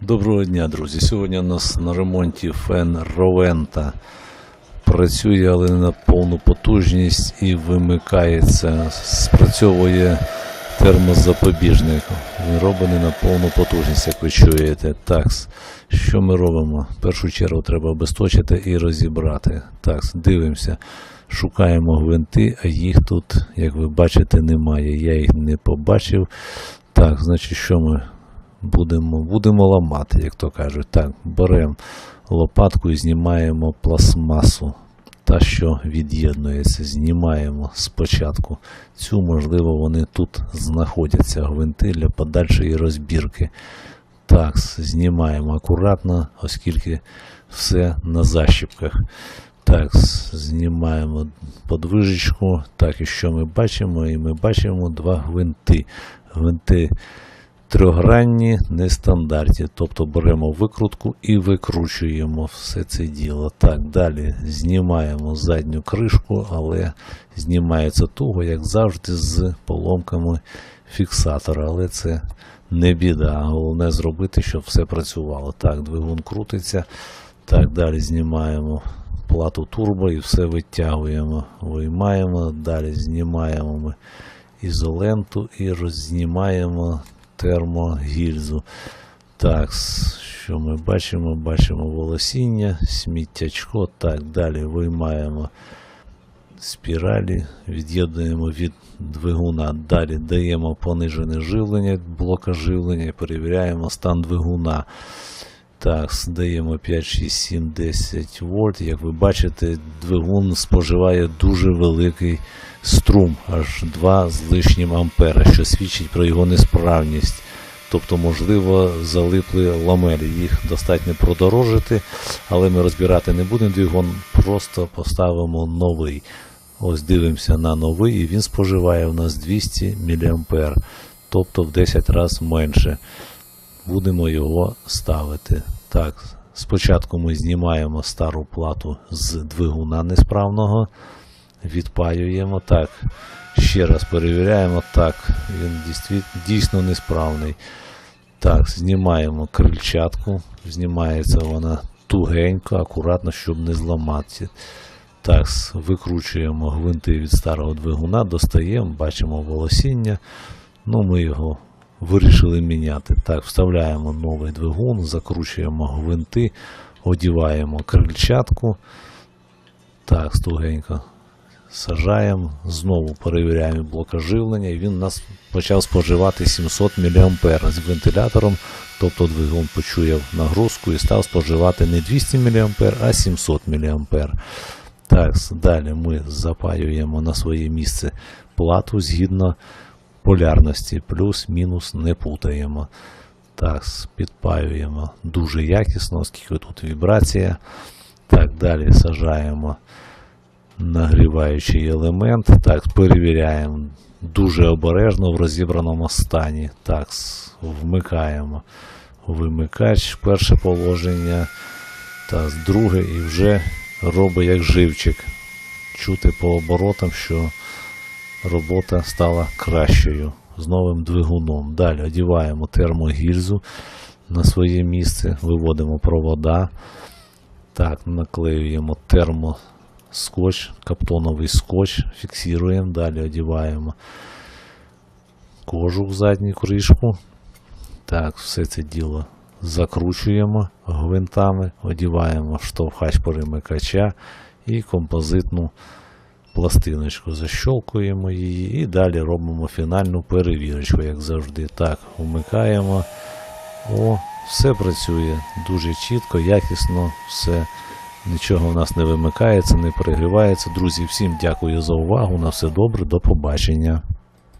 Доброго дня, друзі. Сьогодні у нас на ремонті фен Ровента. Працює, але не на повну потужність і вимикається. Спрацьовує термозапобіжник. Він робить на повну потужність, як ви чуєте. Так, що ми робимо? В першу чергу треба обесточити і розібрати. Так, дивимося. Шукаємо гвинти, а їх тут, як ви бачите, немає. Я їх не побачив. Так, значить, що ми будемо, будемо ламати, як то кажуть. Так, беремо лопатку і знімаємо пластмасу. Та, що від'єднується, знімаємо спочатку. Цю, можливо, вони тут знаходяться, гвинти для подальшої розбірки. Так, знімаємо акуратно, оскільки все на защіпках. Так, знімаємо подвижечку. Так, і що ми бачимо? І ми бачимо два гвинти. Гвинти трьохгранні, нестандартні. Тобто беремо викрутку і викручуємо все це діло. Так, далі знімаємо задню кришку, але знімається туго, як завжди, з поломками фіксатора. Але це не біда. Головне зробити, щоб все працювало. Так, двигун крутиться. Так, далі знімаємо плату турбо і все витягуємо, виймаємо, далі знімаємо ми ізоленту і рознімаємо термогільзу. Так, що ми бачимо? Бачимо волосіння, сміттячко. Так, далі виймаємо спіралі, від'єднуємо від двигуна. Далі даємо понижене живлення, блока живлення і перевіряємо стан двигуна. Так, даємо 5, 6, 7, 10 вольт. Як ви бачите, двигун споживає дуже великий струм, аж 2 з лишнім ампера, що свідчить про його несправність. Тобто, можливо, залипли ламелі. Їх достатньо продорожити, але ми розбирати не будемо двигун, просто поставимо новий. Ось дивимося на новий, і він споживає у нас 200 мА, тобто в 10 разів менше. Будемо його ставити. Так, спочатку ми знімаємо стару плату з двигуна несправного, відпаюємо. Так, ще раз перевіряємо. Так, він дійсно, несправний. Так, знімаємо крильчатку, знімається вона тугенько, акуратно, щоб не зламати. Так, викручуємо гвинти від старого двигуна, достаємо, бачимо волосіння. Ну, ми його вирішили міняти. Так, вставляємо новий двигун, закручуємо гвинти, одіваємо крильчатку. Так, стугенько сажаємо, знову перевіряємо блок живлення, і він у нас почав споживати 700 мА з вентилятором. Тобто двигун почує нагрузку і став споживати не 200 мА, а 700 мА. Так, далі ми запаюємо на своє місце плату згідно полярності, плюс-мінус не путаємо. Так, підпаюємо дуже якісно, оскільки тут вібрація. Так, далі сажаємо нагріваючий елемент. Так, перевіряємо дуже обережно в розібраному стані. Так, вмикаємо вимикач, перше положення, та друге, і вже робить як живчик. Чути по оборотам, що робота стала кращою з новим двигуном. Далі одіваємо термогільзу на своє місце, виводимо провода. Так, наклеюємо термоскотч, каптоновий скотч, фіксуємо, далі одіваємо кожух в задню кришку. Так, все це діло закручуємо гвинтами, одіваємо штовхач перемикача і композитну пластиночку, защолкуємо її і далі робимо фінальну перевірочку, як завжди. Так, вмикаємо. О, все працює дуже чітко, якісно, все. Нічого в нас не вимикається, не перегрівається. Друзі, всім дякую за увагу. На все добре, до побачення.